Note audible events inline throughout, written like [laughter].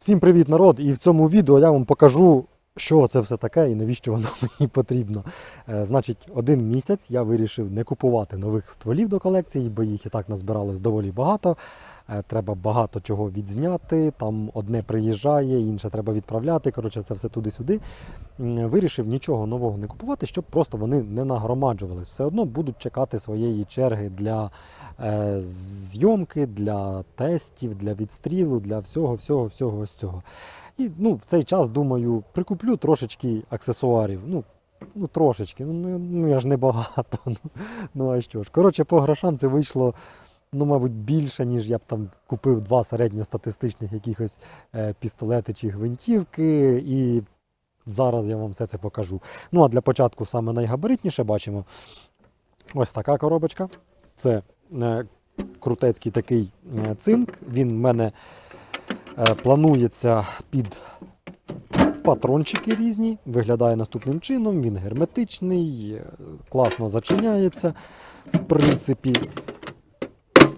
Всім привіт, народ! І в цьому відео я вам покажу, що це все таке і навіщо воно [laughs] мені потрібно. Е, Значить, один місяць я вирішив не купувати нових стволів до колекції, бо їх і так назбиралось доволі багато. Е, Треба багато чого відзняти. Там одне приїжджає, інше треба відправляти. Коротше, це все туди-сюди. Вирішив нічого нового не купувати, щоб просто вони не нагромаджувались. Все одно будуть чекати своєї черги для е, зйомки, для тестів, для відстрілу, для всього, всього, всього ось цього. І ну, в цей час, думаю, прикуплю трошечки аксесуарів. Ну, ну трошечки, ну, ну, я ж не багато. [laughs] Ну, ну а що ж. Коротше, по грошам це вийшло, ну, мабуть, більше, ніж я б там купив два середньостатистичних якихось е, пістолети чи гвинтівки. І зараз я вам все це покажу. Ну, а для початку саме найгабаритніше бачимо ось така коробочка. Це е, крутецький такий е, цинк. Він в мене планується під патрончики різні. Виглядає наступним чином. Він герметичний, класно зачиняється. В принципі,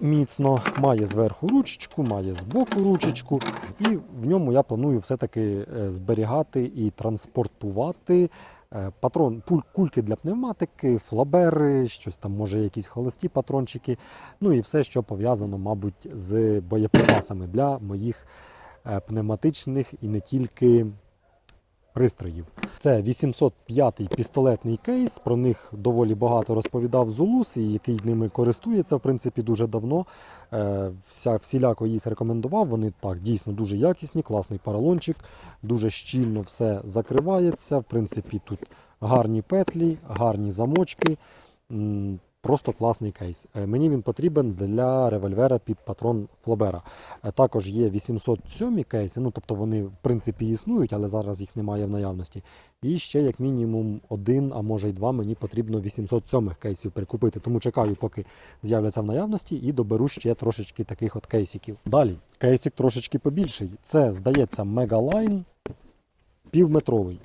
міцно має зверху ручечку, має збоку ручечку, і в ньому я планую все-таки е, зберігати і транспортувати е, патрон, кульки для пневматики, флабери, щось там, може, якісь холості патрончики, ну і все, що пов'язано, мабуть, з боєприпасами для моїх е, пневматичних і не тільки пристроїв. Це 805-й пістолетний кейс. Про них доволі багато розповідав Зулус, і який ними користується в принципі дуже давно. Е, Вся, всіляко їх рекомендував. Вони так дійсно дуже якісні, класний поролончик, дуже щільно все закривається. В принципі, тут гарні петлі, гарні замочки. Просто класний кейс. Е, Мені він потрібен для револьвера під патрон Флобера. Е, Також є 807 кейси, ну тобто вони в принципі існують, але зараз їх немає в наявності. І ще як мінімум один, а може й два мені потрібно 807 кейсів прикупити. Тому чекаю, поки з'являться в наявності, і доберу ще трошечки таких от кейсиків. Далі, кейсик трошечки побільший. Це, здається, Мегалайн півметровий.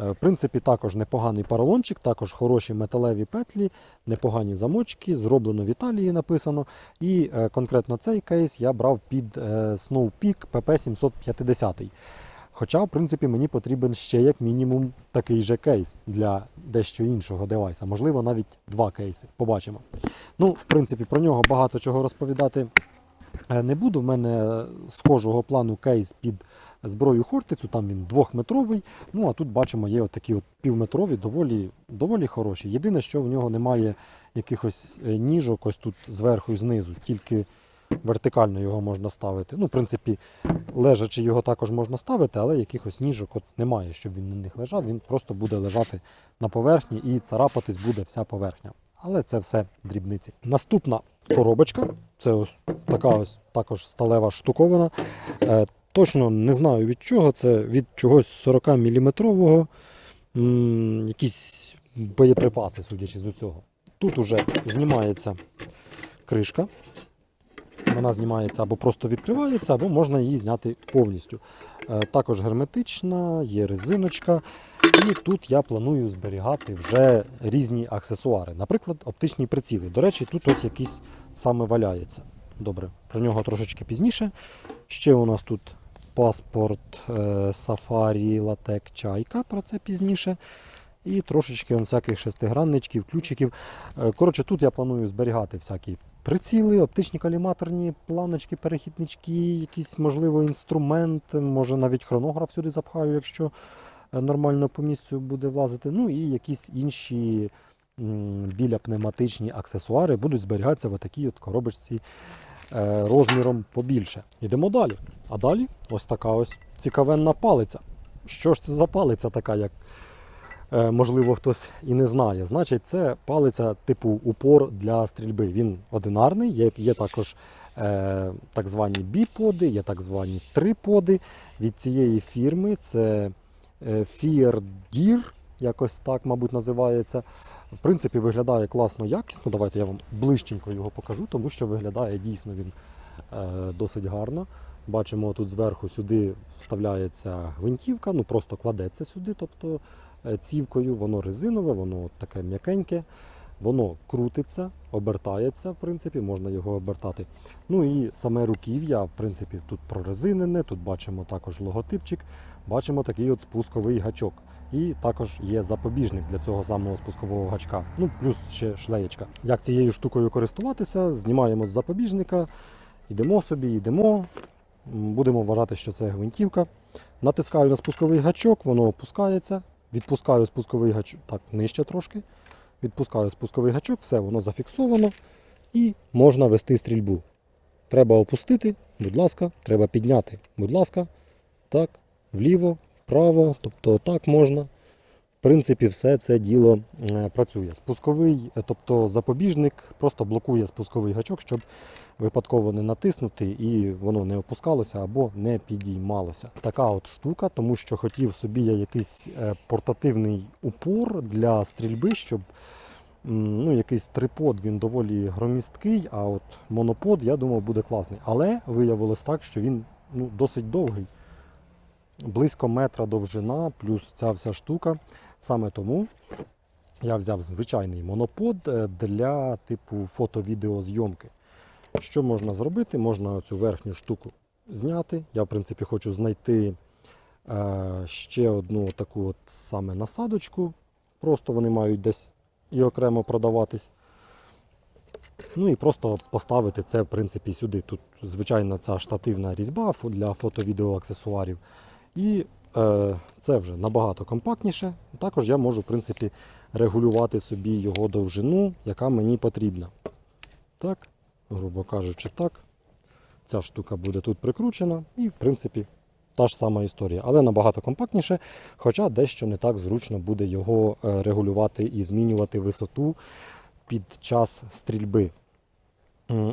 Е, В принципі, також непоганий поролончик, також хороші металеві петлі, непогані замочки, зроблено в Італії написано. І е, конкретно цей кейс я брав під е, Snow Peak PP750. Хоча, в принципі, мені потрібен ще як мінімум такий же кейс для дещо іншого девайса. Можливо, навіть два кейси. Побачимо. Ну, в принципі, про нього багато чого розповідати не буду. В мене схожого плану кейс під зброю Хортицю, там він двохметровий. Ну а тут бачимо, є такі от півметрові, доволі, доволі хороші. Єдине, що в нього немає якихось е, ніжок, ось тут зверху і знизу, тільки вертикально його можна ставити. Ну, в принципі, лежачи його також можна ставити, але якихось ніжок от немає, щоб він на них лежав. Він просто буде лежати на поверхні і царапатись буде вся поверхня. Але це все дрібниці. Наступна коробочка це ось така ось також сталева штуковина. Точно не знаю від чого. Це від чогось 40 мм. Якісь боєприпаси, судячи з цього. Тут уже знімається кришка. Вона знімається або просто відкривається, або можна її зняти повністю. Е, Також герметична, є резиночка. І тут я планую зберігати вже різні аксесуари. Наприклад, оптичні приціли. До речі, тут ось якийсь саме валяється. Добре, про нього трошечки пізніше. Ще у нас тут паспорт е, Safari Latek Чайка, про це пізніше. І трошечки всяких шестигранничків, ключиків. Е, Коротше, тут я планую зберігати всякі приціли, оптичні каліматорні планочки, перехіднички, якийсь, можливо, інструмент, може навіть хронограф сюди запхаю, якщо е, нормально по місцю буде влазити. Ну і якісь інші біля пневматичні аксесуари будуть зберігатися в такій от коробочці розміром побільше. Йдемо далі. А далі ось така ось цікавенна палиця. Що ж це за палиця така, як е, можливо хтось і не знає. Значить, це палиця типу упор для стрільби. Він одинарний, є, також е, так звані біподи, є так звані триподи. Від цієї фірми це е, Deer, якось так, мабуть, називається. В принципі, виглядає класно, якісно. Давайте я вам ближченько його покажу, тому що виглядає дійсно він е, досить гарно. Бачимо, тут зверху сюди вставляється гвинтівка, ну просто кладеться сюди, тобто е, цівкою, воно резинове, воно таке м'якеньке. Воно крутиться, обертається, в принципі, можна його обертати. Ну і саме руків'я, в принципі, тут прорезинене, тут бачимо також логотипчик, бачимо такий от спусковий гачок. І також є запобіжник для цього самого спускового гачка. Ну, плюс ще шлеєчка. Як цією штукою користуватися? Знімаємо з запобіжника, йдемо собі, йдемо. Будемо вважати, що це гвинтівка. Натискаю на спусковий гачок, воно опускається. Відпускаю спусковий гачок так нижче трошки. Відпускаю спусковий гачок, все, воно зафіксовано і можна вести стрільбу. Треба опустити, будь ласка, треба підняти, будь ласка, так, вліво, вправо, тобто так можна. В принципі, все це діло е, працює. Спусковий, е, тобто запобіжник, просто блокує спусковий гачок, щоб випадково не натиснути і воно не опускалося або не підіймалося. Така от штука, тому що хотів собі я якийсь е, портативний упор для стрільби, щоб ну, якийсь трипод він доволі громісткий, а от монопод, я думав, буде класний. Але виявилось так, що він ну, досить довгий. Близько метра довжина, плюс ця вся штука. Саме тому я взяв звичайний монопод е, для типу фото-відеозйомки. Що можна зробити? Можна цю верхню штуку зняти. Я, в принципі, хочу знайти е, ще одну таку от саме насадочку. Просто вони мають десь і окремо продаватись. Ну і просто поставити це, в принципі, сюди. Тут звичайна ця штативна різьба для фото-відео аксесуарів. І е, це вже набагато компактніше. Також я можу, в принципі, регулювати собі його довжину, яка мені потрібна. Так, грубо кажучи, так. Ця штука буде тут прикручена, і, в принципі, та ж сама історія, але набагато компактніше, хоча дещо не так зручно буде його е, регулювати і змінювати висоту під час стрільби.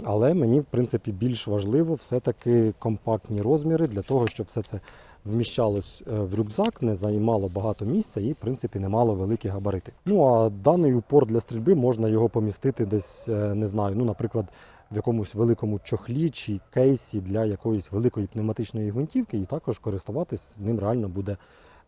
Але мені, в принципі, більш важливо все-таки компактні розміри для того, щоб все це вміщалось е, в рюкзак, не займало багато місця і, в принципі, не мало великі габарити. Ну а даний упор для стрільби можна його помістити десь, е, не знаю, ну, наприклад, в якомусь великому чохлі чи кейсі для якоїсь великої пневматичної гвинтівки, і також користуватись ним реально буде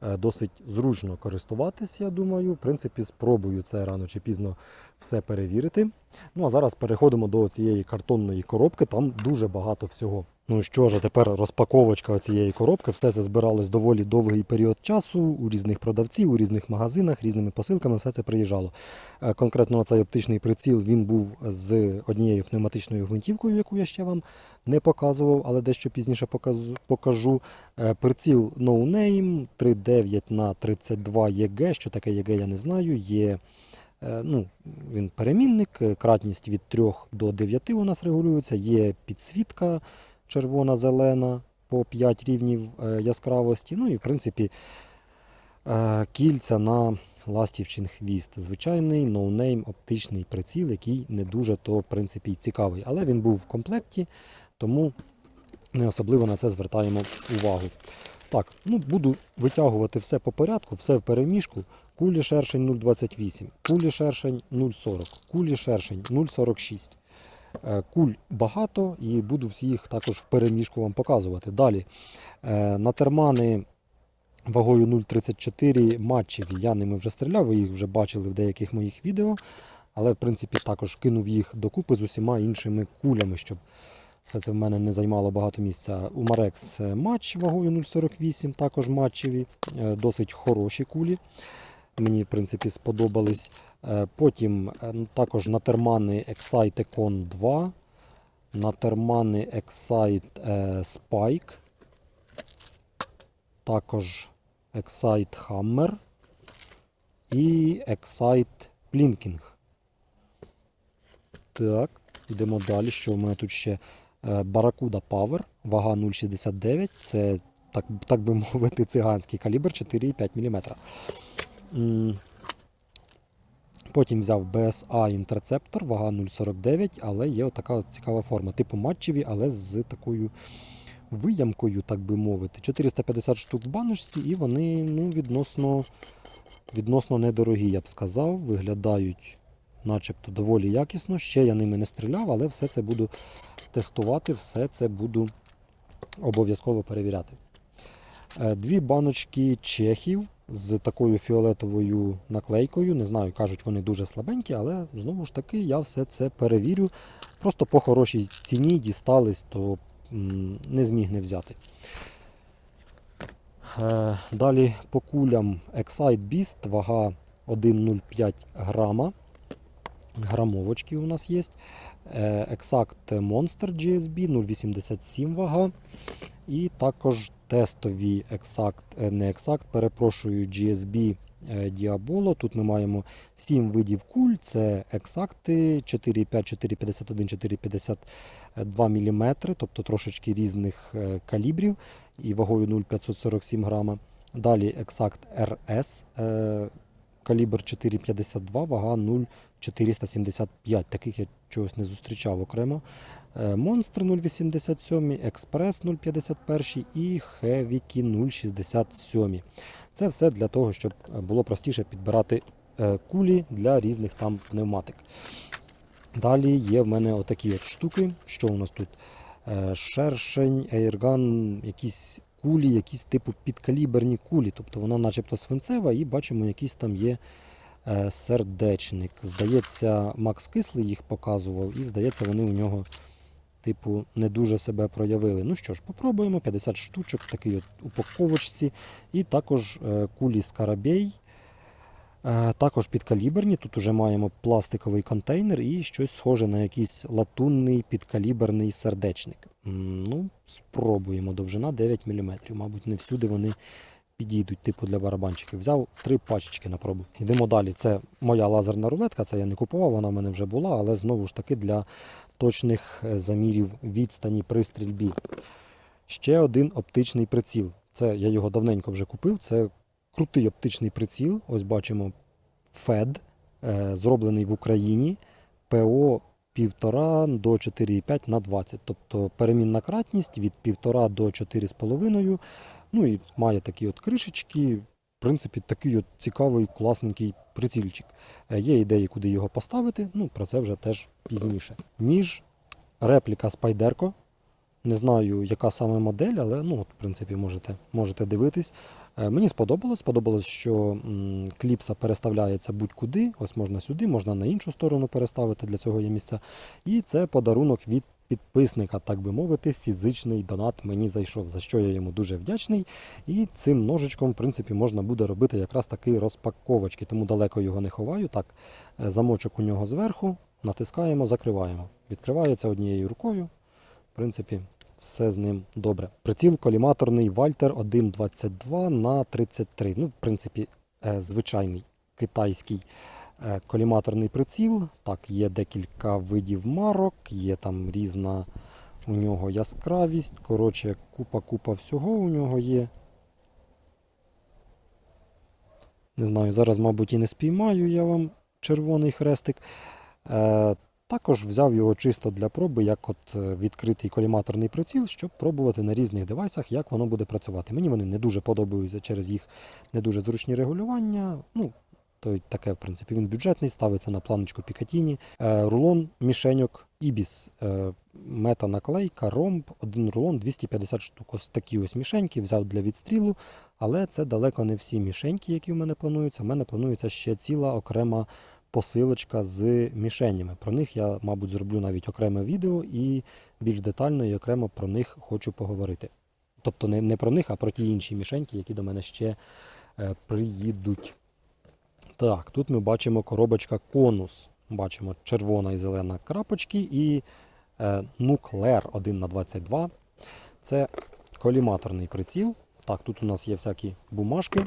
е, досить зручно користуватись, я думаю. В принципі, спробую це рано чи пізно все перевірити. Ну а зараз переходимо до цієї картонної коробки. Там дуже багато всього. Ну що ж, а тепер розпаковочка цієї коробки. Все це збиралось доволі довгий період часу у різних продавців, у різних магазинах, різними посилками. Все це приїжджало. Е, Конкретно цей оптичний приціл він був з однією пневматичною гвинтівкою, яку я ще вам не показував, але дещо пізніше покажу. Е, Приціл No Name 39 на 32 ЄГ. Що таке ЄГ, я не знаю. Є Е, ну, він перемінник, кратність від 3 до 9 у нас регулюється, є підсвітка червона-зелена по 5 рівнів е, яскравості. Ну і в принципі е, кільця на ластівчин хвіст. Звичайний ноунейм оптичний приціл, який не дуже то в принципі цікавий. Але він був в комплекті, тому не особливо на це звертаємо увагу. Так, ну буду витягувати все по порядку, все в переміжку. Кулі шершень 0,28, кулі шершень 0,40, кулі шершень 0,46. Е, Куль багато і буду всі їх також в переміжку вам показувати. Далі е, на термани вагою 0,34 матчеві. Я ними вже стріляв, ви їх вже бачили в деяких моїх відео. Але в принципі також кинув їх докупи з усіма іншими кулями, щоб все це в мене не займало багато місця. У Марекс матч вагою 0,48, також матчеві, е, досить хороші кулі. Мені, в принципі, сподобались. Е, Потім е, ну, також на термани Excite Econ 2, на термани Excite е, Spike, також Excite Hammer і Excite Plinking. Так, йдемо далі. Що в мене тут ще Barracuda Power, вага 0,69. Це, так, так би [laughs] мовити, циганський калібр 4,5 мм. Потім взяв BSA інтерцептор, вага 0,49, але є така цікава форма. Типу матчеві, але з такою виямкою, так би мовити. 450 штук в баночці, і вони ну, відносно, відносно недорогі, я б сказав. Виглядають начебто доволі якісно. Ще я ними не стріляв, але все це буду тестувати, все це буду обов'язково перевіряти. Е, Дві баночки чехів з такою фіолетовою наклейкою. Не знаю, кажуть, вони дуже слабенькі, але знову ж таки я все це перевірю. Просто по хорошій ціні дістались, то не зміг не взяти. Е, Далі по кулям Excite Beast, вага 1,05 грама. Грамовочки у нас є. Е, Exact Monster GSB 0,87 вага. І також тестові Exact, е, не Exact, перепрошую, GSB Діаболо. Diabolo. Тут ми маємо 7 видів куль. Це Exact 4,5, 4,51, 4,52 мм, тобто трошечки різних е, калібрів і вагою 0,547 грама. Далі Exact RS, е, калібр 4,52, вага 0,475. Таких я чогось не зустрічав окремо. Е, Монстр 0,87, Експрес 0,51 і Хевікі 0,67. Це все для того, щоб е, було простіше підбирати е, кулі для різних там пневматик. Далі є в мене отакі от штуки. Що у нас тут? Шершень, ейрган, якісь кулі, якісь типу підкаліберні кулі. Тобто вона начебто свинцева, і бачимо, якийсь там є е, сердечник. Здається, Макс Кислий їх показував, і здається, вони у нього, типу, не дуже себе проявили. Ну що ж, попробуємо. 50 штучок, такий от упаковочці. І також кулі кулі Скарабей. Е, Також підкаліберні. Тут вже маємо пластиковий контейнер і щось схоже на якийсь латунний підкаліберний сердечник. Ну, спробуємо. Довжина 9 мм. Мабуть, не всюди вони підійдуть, типу для барабанчиків. Взяв три пачечки на пробу. Йдемо далі. Це моя лазерна рулетка, це я не купував, вона в мене вже була, але знову ж таки для точних е, замірів відстані при стрільбі. Ще один оптичний приціл. Це я його давненько вже купив. Це крутий оптичний приціл. Ось бачимо FED, е, зроблений в Україні. ПО 1,5 до 4,5 на 20. Тобто перемінна кратність від 1,5 до 4,5. Ну і має такі от кришечки. В принципі, такий от цікавий, класненький прицільчик. Е, Є ідеї, куди його поставити. Ну, про це вже теж пізніше. Ніж репліка Спайдерко. Не знаю, яка саме модель, але ну, от, в принципі, можете, можете дивитись. Е, Мені сподобалось. Сподобалось, що кліпса переставляється будь-куди. Ось можна сюди, можна на іншу сторону переставити, для цього є місця. І це подарунок від підписника, так би мовити, фізичний донат мені зайшов, за що я йому дуже вдячний. І цим ножичком, в принципі, можна буде робити якраз такі розпаковочки, тому далеко його не ховаю. Так, е, замочок у нього зверху, натискаємо, закриваємо. Відкривається однією рукою. В принципі, все з ним добре. Приціл коліматорний Вальтер 1.22 на 33. Ну, в принципі, е, звичайний китайський е, коліматорний приціл. Так, є декілька видів марок, є там різна у нього яскравість. Коротше, купа-купа всього у нього є. Не знаю, зараз, мабуть, і не спіймаю я вам червоний хрестик. Також взяв його чисто для проби, як от е, відкритий коліматорний приціл, щоб пробувати на різних девайсах, як воно буде працювати. Мені вони не дуже подобаються через їх не дуже зручні регулювання. Ну, то таке, в принципі, він бюджетний, ставиться на планочку Пікатіні. Е, рулон мішеньок Ібіс. Е, мета наклейка, ромб, один рулон 250 штук. Ось такі ось мішеньки взяв для відстрілу, але це далеко не всі мішеньки, які в мене плануються. У мене планується ще ціла окрема посилочка з мішенями. Про них я, мабуть, зроблю навіть окреме відео і більш детально і окремо про них хочу поговорити. Тобто не, не про них, а про ті інші мішеньки, які до мене ще е, приїдуть. Так, тут ми бачимо коробочка конус. Бачимо червона і зелена крапочки і е, нуклер 1 на 22 Це коліматорний приціл. Так, тут у нас є всякі бумажки,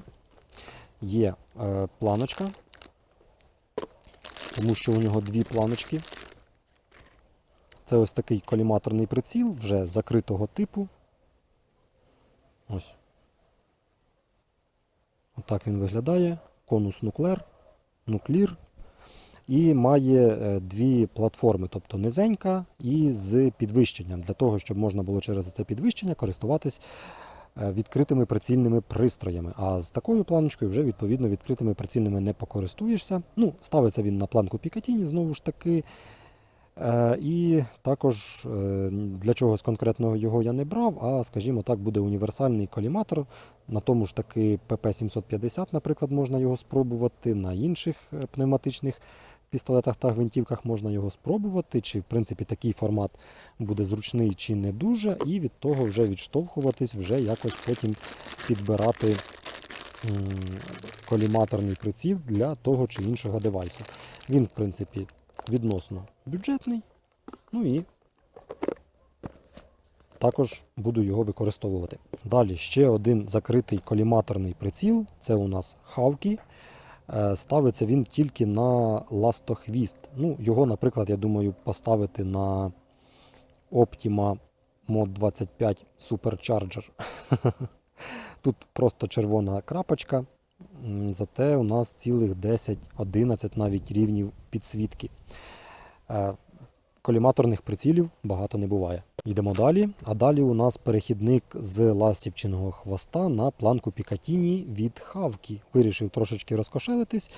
є е, планочка, тому що у нього дві планочки. Це ось такий коліматорний приціл вже закритого типу. Ось. Отак він виглядає. Конус нуклер, нуклір. І має е, дві платформи, тобто низенька і з підвищенням, для того, щоб можна було через це підвищення користуватись відкритими прицільними пристроями. А з такою планочкою вже відповідно відкритими прицільними не покористуєшся. Ну, ставиться він на планку Пікатіні, знову ж таки. Е, І також е, для чогось конкретного його я не брав, а скажімо так, буде універсальний коліматор. На тому ж таки ПП-750, наприклад, можна його спробувати, на інших е, пневматичних пістолетах та гвинтівках можна його спробувати, чи в принципі такий формат буде зручний чи не дуже, і від того вже відштовхуватись, вже якось потім підбирати коліматорний приціл для того чи іншого девайсу. Він, в принципі, відносно бюджетний. Ну і також буду його використовувати. Далі ще один закритий коліматорний приціл. Це у нас Хавкі. Е, Ставиться він тільки на ластохвіст. Ну, його, наприклад, я думаю, поставити на Optima Mod 25 Supercharger. [laughs] Тут просто червона крапочка, зате у нас цілих 10-11 навіть рівнів підсвітки. Е, Коліматорних прицілів багато не буває. Йдемо далі. А далі у нас перехідник з ластівчиного хвоста на планку Пікатіні від Хавки. Вирішив трошечки розкошелитись,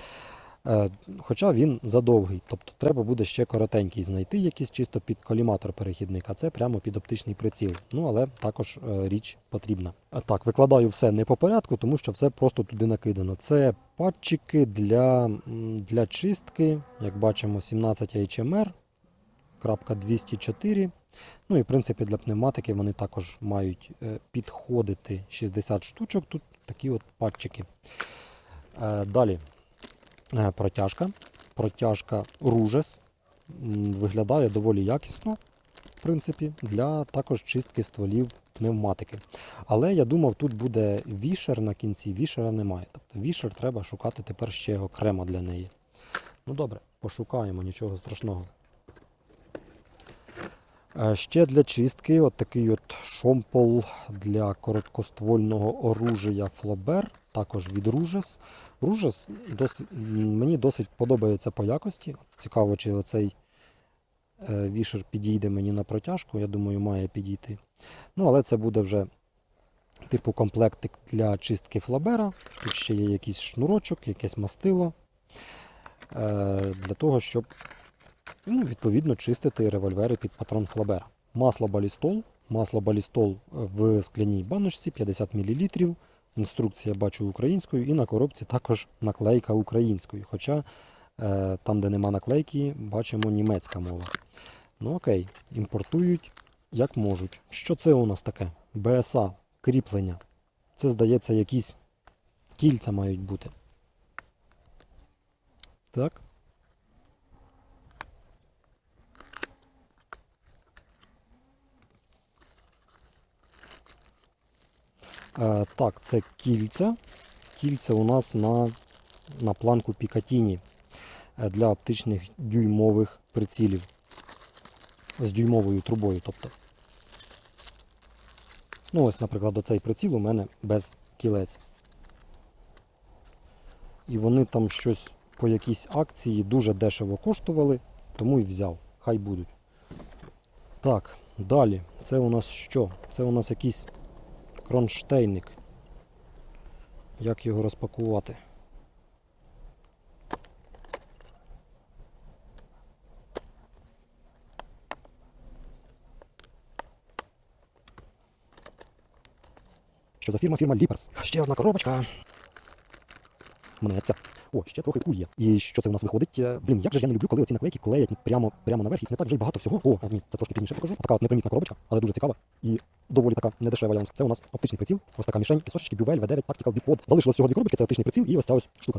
е, хоча він задовгий. Тобто треба буде ще коротенький знайти якийсь чисто під коліматор перехідник, а це прямо під оптичний приціл. Ну але також е, річ потрібна. Так, викладаю все не по порядку, тому що все просто туди накидано. Це патчики для, для чистки, як бачимо, 17 HMR. Крапка 204. Ну і в принципі для пневматики вони також мають е, підходити 60 штучок. Тут такі от патчики. Е, Далі е, протяжка. Протяжка Ружес. Виглядає доволі якісно, в принципі, для також чистки стволів пневматики. Але я думав, тут буде вішер на кінці, вішера немає. Тобто вішер треба шукати тепер ще окремо для неї. Ну добре, пошукаємо, нічого страшного. Ще для чистки от такий от шомпол для короткоствольного оружия Флобер, також від Ружес. Ружес досить, мені досить подобається по якості. Цікаво, чи оцей е, вішер підійде мені на протяжку. Я думаю, має підійти. Ну, але це буде вже типу комплектик для чистки флабера. Тут ще є якийсь шнурочок, якесь мастило. Е, Для того, щоб ну, відповідно чистити револьвери під патрон Флабера. Масло балістол. Масло балістол в скляній баночці 50 мл. Інструкція бачу українською, і на коробці також наклейка українською. Хоча е, там, де нема наклейки, бачимо німецька мова. Ну окей, імпортують як можуть. Що це у нас таке? БСА, кріплення. Це, здається, якісь кільця мають бути. Так. Так, це кільця. Кільця у нас на, на планку Пікатіні е, для оптичних дюймових прицілів. З дюймовою трубою. тобто. Ну, ось, наприклад, оцей приціл у мене без кілець. І вони там щось по якійсь акції дуже дешево коштували, тому і взяв. Хай будуть. Так, далі. Це у нас що? Це у нас якийсь кронштейник. Як його розпакувати? Що за фірма? Фірма Ліперс. Ще одна коробочка. Мнеться. О, ще трохи куль є. І що це у нас виходить? Е, Блін, як же ж я не люблю, коли оці наклейки клеять прямо, прямо наверх, їх не так вже й багато всього. О, ні, це трошки пізніше покажу. Така от непримітна коробочка, але дуже цікава. І доволі така недешева явно. Це у нас оптичний приціл, ось така мішень, пісочки, Бювель V9 Tactical Bipod. Залишилось всього дві коробочки, це оптичний приціл і ось ця ось штука.